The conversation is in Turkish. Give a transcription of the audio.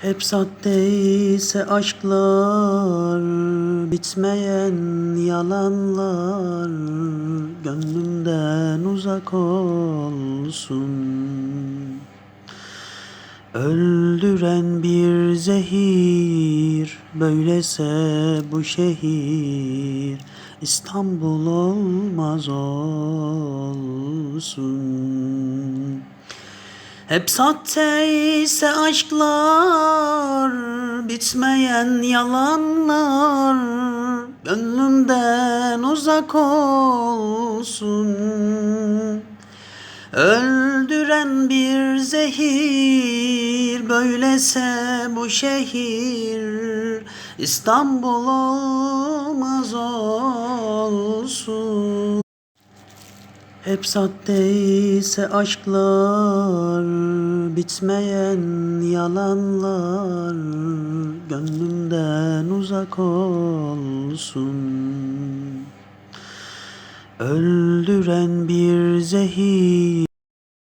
Hep sahteyse aşklar, bitmeyen yalanlar gönlümden uzak olsun. Öldüren bir zehir, böylese bu şehir İstanbul olmaz olsun. Hep sahteyse aşklar, bitmeyen yalanlar Gönlümden uzak olsun. Öldüren bir zehir, böylese bu şehir İstanbul olmaz olsun hep sahteyse aşklar, bitmeyen yalanlar gönlümden uzak olsun. Öldüren bir zehir